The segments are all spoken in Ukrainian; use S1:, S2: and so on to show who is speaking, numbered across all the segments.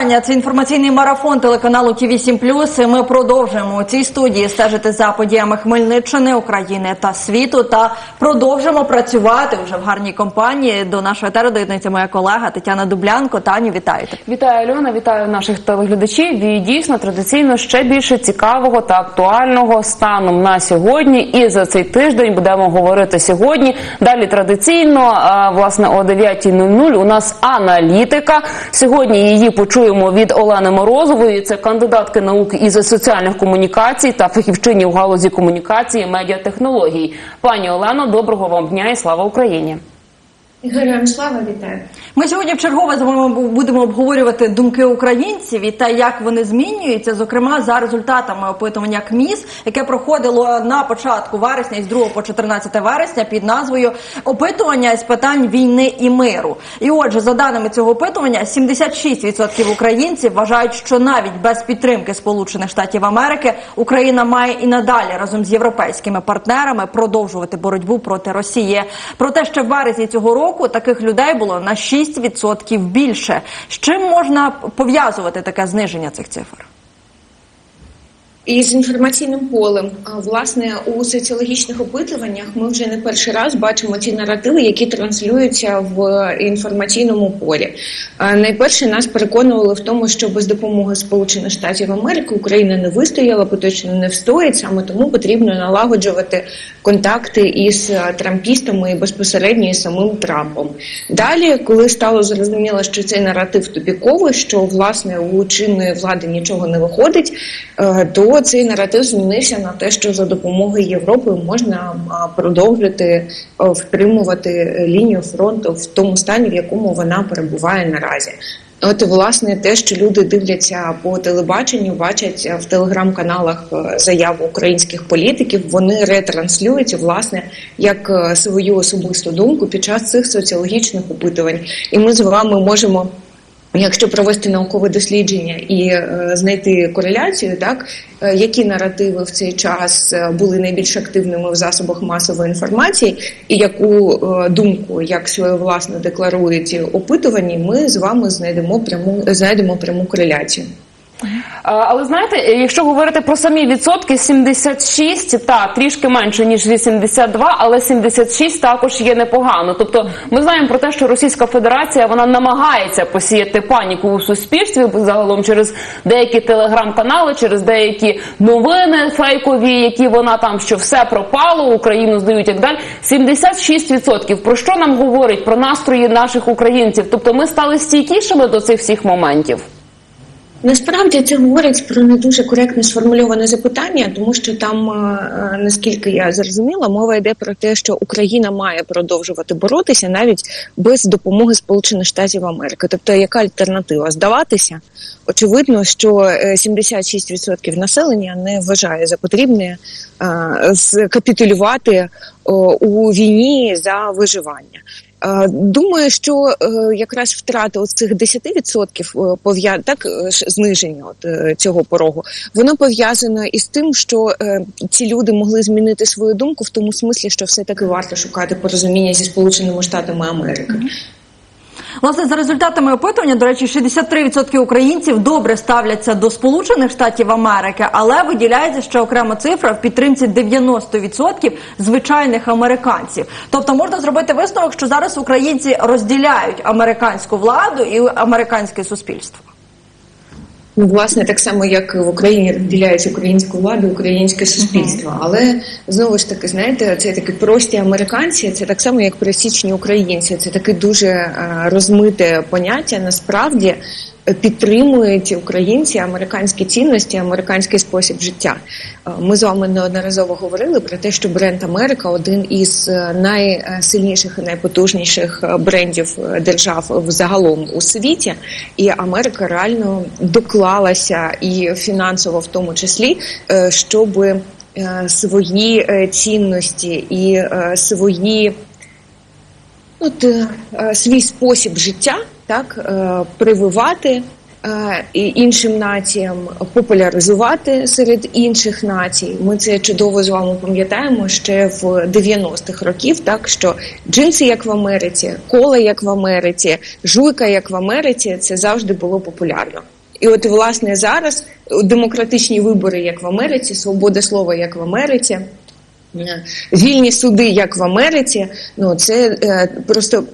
S1: Це інформаційний марафон телеканалу ТІВІ 7 Ми продовжуємо у цій студії стежити за подіями Хмельниччини, України та світу. Та продовжимо працювати вже в гарній компанії. До нашого етеру доєднується моя колега Тетяна Дублянко. Таню, вітаєте.
S2: Вітаю Альона, вітаю наших телеглядачів. І дійсно традиційно ще більше цікавого та актуального станом на сьогодні. І за цей тиждень будемо говорити сьогодні. Далі традиційно, власне, о 9.00 у нас аналітика. Сьогодні її почуємо від Олени Морозової. Це кандидатки наук із соціальних комунікацій та фахівчині в галузі комунікації медіатехнологій. Пані Олено, доброго вам дня і слава Україні.
S3: Героям слава вітаю.
S1: Ми сьогодні вчергове з вами будемо обговорювати думки українців і те, як вони змінюються, зокрема за результатами опитування КМІС, яке проходило на початку вересня із 2 по 14 вересня під назвою Опитування з питань війни і миру. І отже, за даними цього опитування, 76% українців вважають, що навіть без підтримки Сполучених Штатів Америки Україна має і надалі разом з європейськими партнерами продовжувати боротьбу проти Росії. Проте ще в березні цього року таких людей було на 6% більше. З чим можна пов'язувати таке зниження цих цифр?
S3: І з інформаційним полем, власне, у соціологічних опитуваннях ми вже не перший раз бачимо ті наративи, які транслюються в інформаційному полі. Найперше нас переконували в тому, що без допомоги Сполучених Штатів Америки Україна не вистояла, поточно не встоїть. Саме тому потрібно налагоджувати контакти із трампістами і безпосередньо із самим Трампом. Далі, коли стало зрозуміло, що цей наратив тупіковий, що власне у чинної влади нічого не виходить, е, то цей наратив змінився на те, що за допомогою Європи можна продовжити е, втримувати лінію фронту в тому стані, в якому вона перебуває наразі. От власне те, що люди дивляться по телебаченню, бачать в телеграм-каналах е, заяви українських політиків, вони ретранслюють власне як е, свою особисту думку під час цих соціологічних опитувань. І ми з вами можемо. Якщо провести наукове дослідження і е, знайти кореляцію, так е, які наративи в цей час е, були найбільш активними в засобах масової інформації, і яку думку, як свою власне декларують опитувані, ми з вами знайдемо пряму знайдемо пряму кореляцію.
S2: А, Але знаєте, якщо говорити про самі відсотки, 76, та трішки менше ніж 82, але 76 також є непогано. Тобто, ми знаємо про те, що Російська Федерація вона намагається посіяти паніку у суспільстві загалом через деякі телеграм-канали, через деякі новини фейкові, які вона там що все пропало, Україну здають так далі. 76%. Про що нам говорить про настрої наших українців? Тобто, ми стали стійкішими до цих всіх моментів.
S3: Насправді це говорить про не дуже коректно сформульоване запитання, тому що там, е, е, наскільки я зрозуміла, мова йде про те, що Україна має продовжувати боротися навіть без допомоги Сполучених Штатів Америки. Тобто, яка альтернатива? Здаватися? Очевидно, що е, 76% населення не вважає за потрібне е, скапітулювати у війні за виживання. Е, Думаю, що е, якраз втрата цих 10% пов'я... так е, зниження от, е, цього порогу, воно пов'язано із тим, що е, ці люди могли змінити свою думку в тому смислі, що все таки варто шукати порозуміння зі Сполученими Штатами Америки.
S1: Власне, за результатами опитування, до речі, 63% українців добре ставляться до Сполучених Штатів Америки, але виділяється ще окрема цифра в підтримці 90% звичайних американців. Тобто можна зробити висновок, що зараз українці розділяють американську владу і американське суспільство.
S3: Ну, власне, так само, як в Україні розділяється українську владу, українське суспільство. Але знову ж таки, знаєте, це такі прості американці, це так само, як пересічні українці. Це таке дуже е, розмите поняття. Насправді підтримують українці американські цінності, американський спосіб життя. Е, Ми з вами неодноразово говорили про те, що бренд Америка один із е, найсильніших і найпотужніших е, брендів держав взагалом у світі, і Америка реально доклалася і фінансово, в тому числі, щоб свої цінності і свої от, е, свій спосіб життя так е, прививати е, іншим націям, популяризувати серед інших націй. Ми це чудово з вами пам'ятаємо ще в 90-х років, так що джинси, як в Америці, кола, як в Америці, жуйка, як в Америці, це завжди було популярно. І от власне зараз демократичні вибори, як в Америці, свобода слова, як в Америці. Е, Вільні суди, як в Америці, ну це е, просто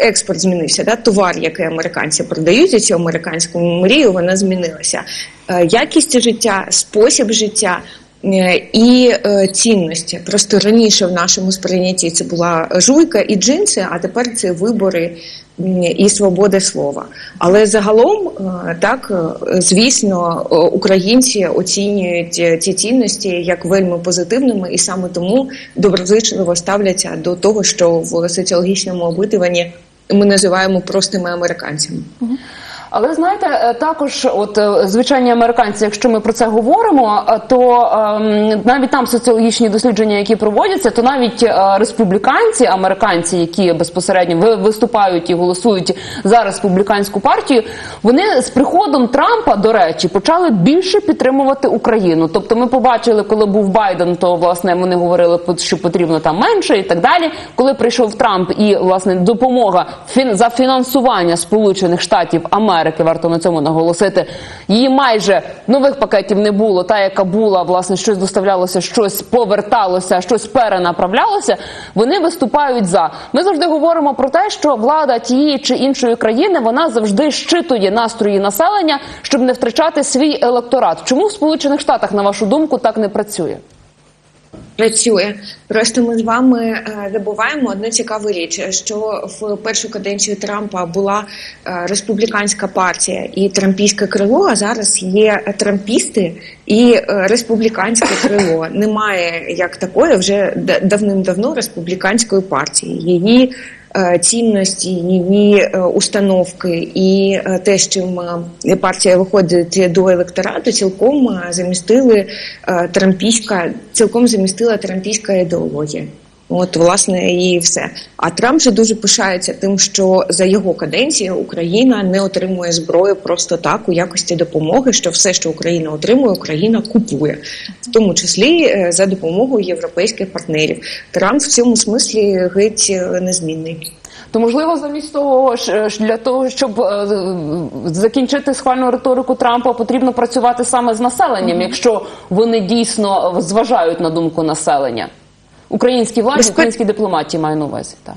S3: експорт змінився. Да? Товар, який американці продають, і цю американську мрію, вона змінилася. Е, якість життя, спосіб життя. е, І е, цінності просто раніше в нашому сприйнятті це була жуйка і джинси, а тепер це вибори і свободи слова. Але загалом, е, так е, звісно, е, українці оцінюють ці цінності як вельми позитивними, і саме тому доброзичливо ставляться до того, що в соціологічному опитуванні ми називаємо простими американцями.
S2: Але знаєте, е, також, от е, звичайні американці, якщо ми про це говоримо, е, то ем, навіть там соціологічні дослідження, які проводяться, то навіть республіканці, американці, які безпосередньо ви- виступають і голосують за республіканську партію, вони з приходом Трампа, до речі, почали більше підтримувати Україну. Тобто, ми побачили, коли був Байден, то власне вони говорили, що потрібно там менше і так далі. Коли прийшов Трамп і власне допомога за фінансування Сполучених Штатів Америки, варто на цьому наголосити. Її майже нових пакетів не було. Та, яка була, власне, щось доставлялося, щось поверталося, щось перенаправлялося. Вони виступають за. Ми завжди говоримо про те, що влада тієї чи іншої країни вона завжди щитує настрої населення, щоб не втрачати свій електорат. Чому в Сполучених Штатах, на вашу думку, так не працює?
S3: Працює просто ми з вами е, забуваємо одну цікаву річ, що в першу каденцію Трампа була е, республіканська партія і трампійське крило. А зараз є трампісти і е, республіканське крило. Немає як такої вже давним-давно республіканської партії. Її цінності, її е, установки і е, те, з чим е, партія виходить до електорату, цілком е, замістили е, трампійська, цілком замістила трампійська ідеологія. От, власне, і все. А Трамп же дуже пишається тим, що за його каденції Україна не отримує зброю просто так у якості допомоги. Що все, що Україна отримує, Україна купує, в тому числі е, за допомогою європейських партнерів. Трамп в цьому смислі геть е, незмінний.
S2: То можливо, замість того для того, щоб е, закінчити схвальну риторику Трампа, потрібно працювати саме з населенням, якщо вони дійсно зважають на думку населення. Українській владі,
S3: українські
S2: українській дипломатії маю на увазі. Так.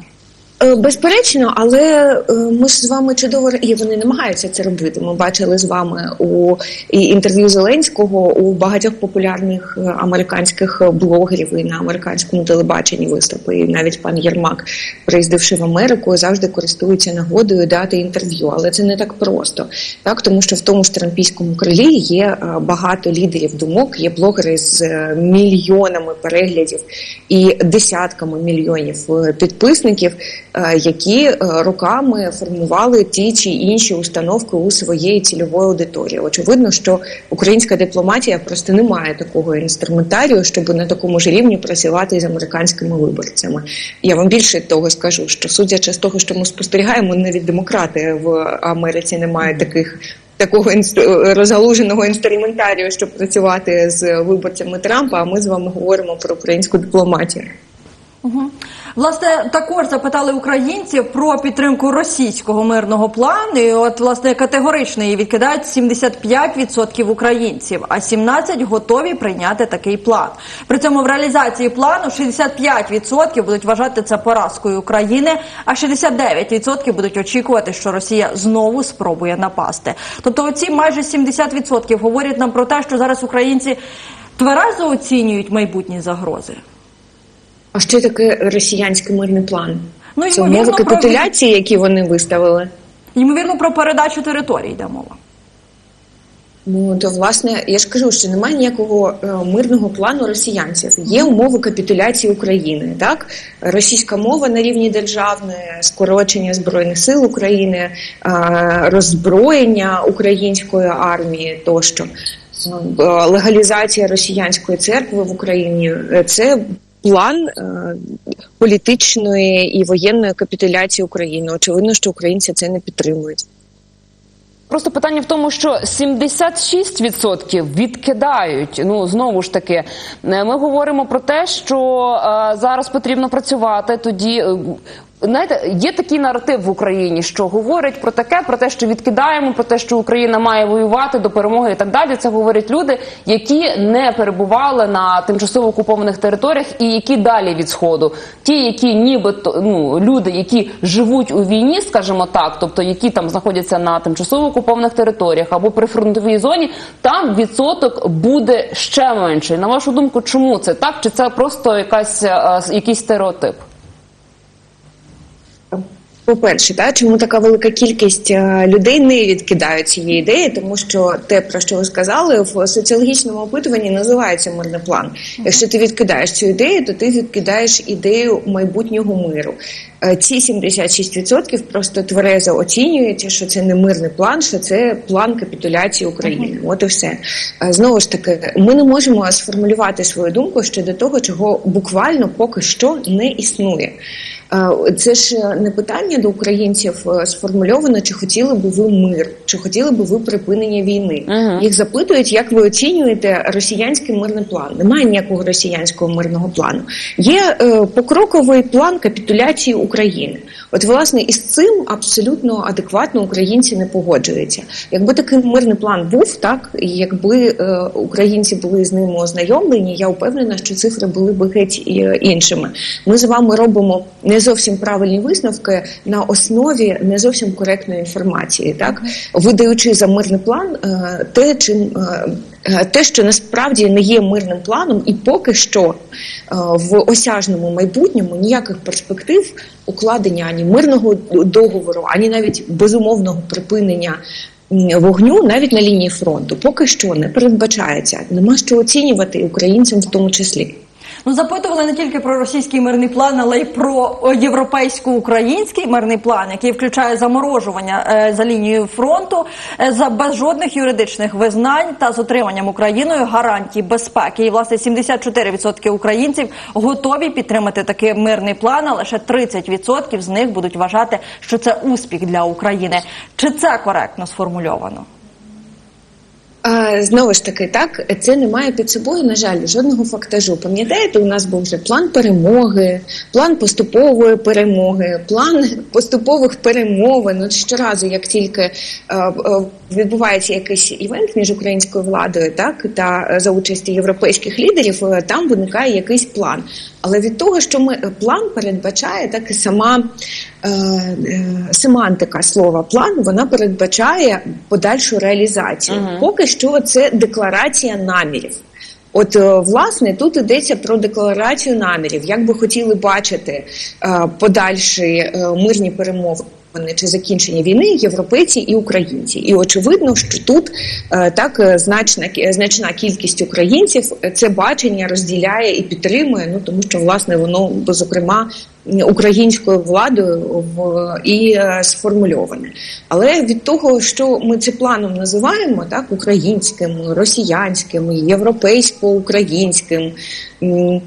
S3: Е, Безперечно, але е, ми ж з вами чудово і вони намагаються це робити. Ми бачили з вами у інтерв'ю Зеленського у багатьох популярних е, американських блогерів і на американському телебаченні виступи. І навіть пан Єрмак, приїздивши в Америку, завжди користується нагодою дати інтерв'ю. Але це не так просто, так тому що в тому ж трампійському крилі є багато лідерів думок, є блогери з мільйонами переглядів і десятками мільйонів підписників, які е, роками формували ті чи інші установки у своєї цільової аудиторії. Очевидно, що українська дипломатія просто не має такого інструментарію, щоб на такому ж рівні працювати з американськими виборцями. Я вам більше того скажу, що судячи з того, що ми спостерігаємо, навіть демократи в Америці не мають таких. Такого інст- розгалуженого інструментарію, щоб працювати з виборцями Трампа. А ми з вами говоримо про українську дипломатію.
S1: Власне, також запитали українців про підтримку російського мирного плану. І от власне категорично її відкидають 75% українців, а 17% готові прийняти такий план. При цьому в реалізації плану 65% будуть вважати це поразкою України, а 69% будуть очікувати, що Росія знову спробує напасти. Тобто, оці майже 70% говорять нам про те, що зараз українці тверезо оцінюють майбутні загрози.
S3: А що таке росіянський мирний план?
S1: Ну,
S3: Це умови
S1: про-
S3: капітуляції, які вони виставили.
S1: Ймовірно, про передачу територій йде мова.
S3: Ну то власне я ж кажу, що немає ніякого е, мирного плану росіянців. Є умови капітуляції України. Так, російська мова на рівні державної, скорочення збройних сил України, е, роззброєння української армії тощо. Е, Легалізація росіянської церкви в Україні Е, це план е, політичної і воєнної капітуляції України. Очевидно, що українці це не підтримують.
S2: Просто питання в тому, що 76% відкидають. Ну знову ж таки, е, ми говоримо про те, що е, зараз потрібно працювати. Тоді е, знаєте, є такий наратив в Україні, що говорять про таке, про те, що відкидаємо, про те, що Україна має воювати до перемоги і так далі. Це говорять люди, які не перебували на тимчасово окупованих територіях і які далі від сходу. Ті, які нібито ну люди, які живуть у війні, скажімо так, тобто які там знаходяться на тимчасово окупованих територіях або при фронтовій зоні, там відсоток буде ще менший. На вашу думку, чому це так? Чи це просто якась е, якийсь стереотип?
S3: По-перше, та чому така велика кількість е, людей не відкидають цієї ідеї, тому що те, про що ви сказали, в соціологічному опитуванні називається мирний план. Якщо ти відкидаєш цю ідею, то ти відкидаєш ідею майбутнього миру. Е, Ці 76% просто тверезо оцінюються, що це не мирний план, що це план капітуляції України. От і все. Е, Знову ж таки, ми не можемо сформулювати свою думку щодо того, чого буквально поки що не існує. Е, Це ж не питання до українців е, сформульовано, чи хотіли би ви мир, чи хотіли би ви припинення війни.
S2: Мгм.
S3: Їх запитують, як ви оцінюєте росіянський мирний план. Немає ніякого росіянського мирного плану. Є е, покроковий план капітуляції України. От власне із цим абсолютно адекватно українці не погоджуються. Якби такий мирний план був, так і якби е, українці були з ним ознайомлені, я впевнена, що цифри були б геть е, іншими. Ми з вами робимо не зовсім правильні висновки на основі не зовсім коректної інформації, так видаючи за мирний план е, те, чим е, е, те, що насправді не є мирним планом, і поки що в осяжному майбутньому ніяких перспектив укладення ані мирного договору, ані навіть безумовного припинення. Вогню навіть на лінії фронту поки що не передбачається. Нема що оцінювати українцям в тому числі.
S1: Ну запитували не тільки про російський мирний план, але й про європейсько-український мирний план, який включає заморожування е, за лінією фронту е, за без жодних юридичних визнань та з отриманням Україною гарантій безпеки. І власне 74% українців готові підтримати такий мирний план, а лише 30% з них будуть вважати, що це успіх для України. Чи це коректно сформульовано?
S3: Знову ж таки, так це не має під собою, на жаль, жодного фактажу. Пам'ятаєте, у нас був вже план перемоги, план поступової перемоги, план поступових перемовин. От щоразу, як тільки е, е, відбувається якийсь івент між українською владою, так та е, за участі європейських лідерів, там виникає якийсь план. Але від того, що ми план передбачає, так і сама семантика слова план, вона передбачає подальшу реалізацію.
S2: Мгм.
S3: Поки що це декларація намірів. От е, власне тут йдеться про декларацію намірів. Як би хотіли бачити е, подальші е, мирні перемовини чи закінчення війни європейці і українці, і очевидно, що тут е, так е, значна значна кількість українців е, це бачення розділяє і підтримує. Ну тому що власне воно зокрема українською владою в і е, сформульоване. Але від того, що ми це планом називаємо, так українським, росіянським, європейсько-українським. е,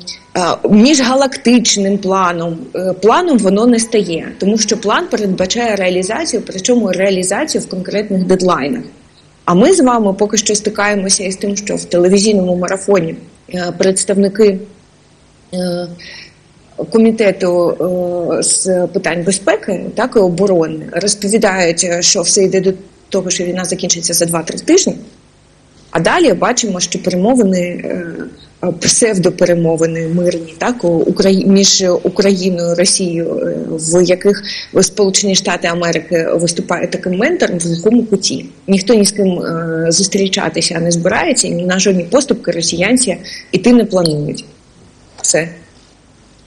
S3: Міжгалактичним планом е, планом воно не стає, тому що план передбачає реалізацію, причому реалізацію в конкретних дедлайнах. А ми з вами поки що стикаємося із тим, що в телевізійному марафоні представники комітету е, з питань безпеки так і оборони розповідають, що все йде до того, що війна закінчиться за 2-3 тижні. А далі бачимо, що перемовини е, псевдоперемовини мирні, так між Україною і Росією, е, в яких Сполучені Штати Америки виступають таким ментором в глухому куті. Ніхто ні з ким зустрічатися не збирається, і на жодні поступки росіянці іти не планують. Все.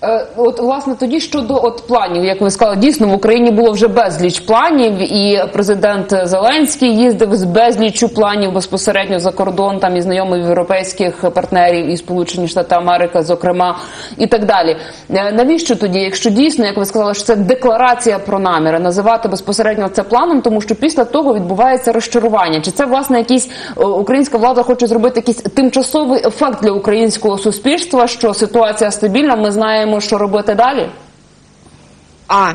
S2: Е, От власне тоді щодо от планів, як ви сказали, дійсно в Україні було вже безліч планів, і президент Зеленський їздив з безліччю планів безпосередньо за кордон, там і знайомих європейських партнерів, і Сполучені Штати Америки, зокрема, і так далі. Е, Навіщо тоді, якщо дійсно, як ви сказали, що це декларація про наміри, називати безпосередньо це планом, тому що після того відбувається розчарування? Чи це власне якийсь е, українська влада хоче зробити якийсь тимчасовий ефект для українського суспільства, що ситуація стабільна, ми знаємо, що робити далі?
S3: А,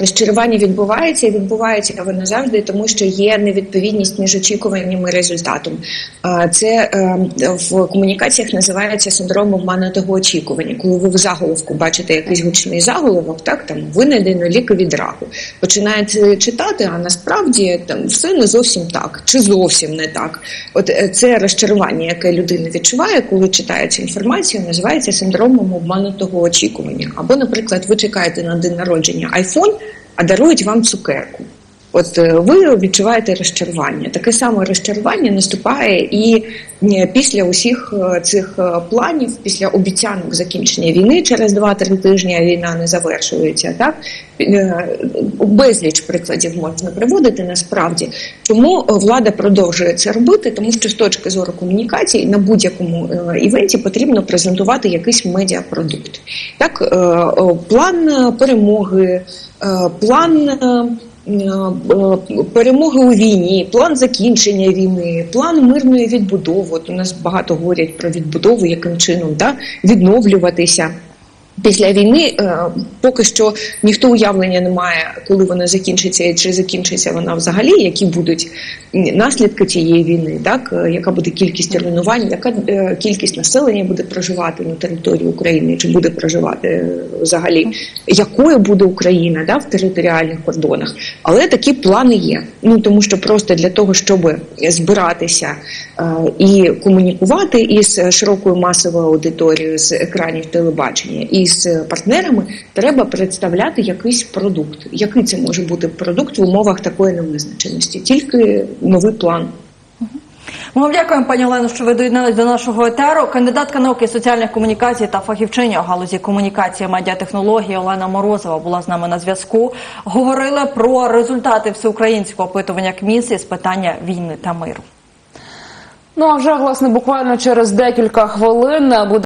S3: розчарування відбувається і відбувається воно завжди, тому що є невідповідність між очікуванням і результатом. Це е, в комунікаціях називається синдром обманутого очікування. Коли ви в заголовку бачите якийсь гучний заголовок, так там винайдено ліки від раку. Починаєте читати, а насправді там все не зовсім так, чи зовсім не так. От е, це розчарування, яке людина відчуває, коли читає цю інформацію, називається синдромом обманутого очікування. Або, наприклад, ви чекаєте на день народження iPhone, а дарують вам цукерку. От е, ви відчуваєте розчарування. Таке саме розчарування наступає і після усіх е, цих е, планів, після обіцянок закінчення війни через 2-3 тижні, війна не завершується. Так безліч прикладів можна приводити насправді. Чому влада продовжує це робити? Тому що з точки зору комунікації на будь-якому івенті потрібно презентувати якийсь медіапродукт. Так, план перемоги, план. Е, е, Перемоги у війні, план закінчення війни, план мирної відбудови. От у нас багато говорять про відбудову, яким чином да, відновлюватися. Після війни е, поки що ніхто уявлення не має, коли вона закінчиться і чи закінчиться вона взагалі, які будуть наслідки цієї війни, так е, яка буде кількість руйнувань, яка е, кількість населення буде проживати на території України, чи буде проживати взагалі, якою буде Україна да, в територіальних кордонах. Але такі плани є. Ну тому що просто для того, щоб збиратися і комунікувати із широкою масовою аудиторією з екранів телебачення і з партнерами, треба представляти якийсь продукт. Який це може бути продукт в умовах такої невизначеності? Тільки новий план.
S1: Ми вам дякуємо, пані Олено, що ви доєдналися до нашого етеру. Кандидатка науки соціальних комунікацій та фахівчиня у галузі комунікації медіатехнології Олена Морозова була з нами на зв'язку. Говорили про результати всеукраїнського опитування КМІС із питання війни та миру.
S2: Ну а вже власне буквально через декілька хвилин буде.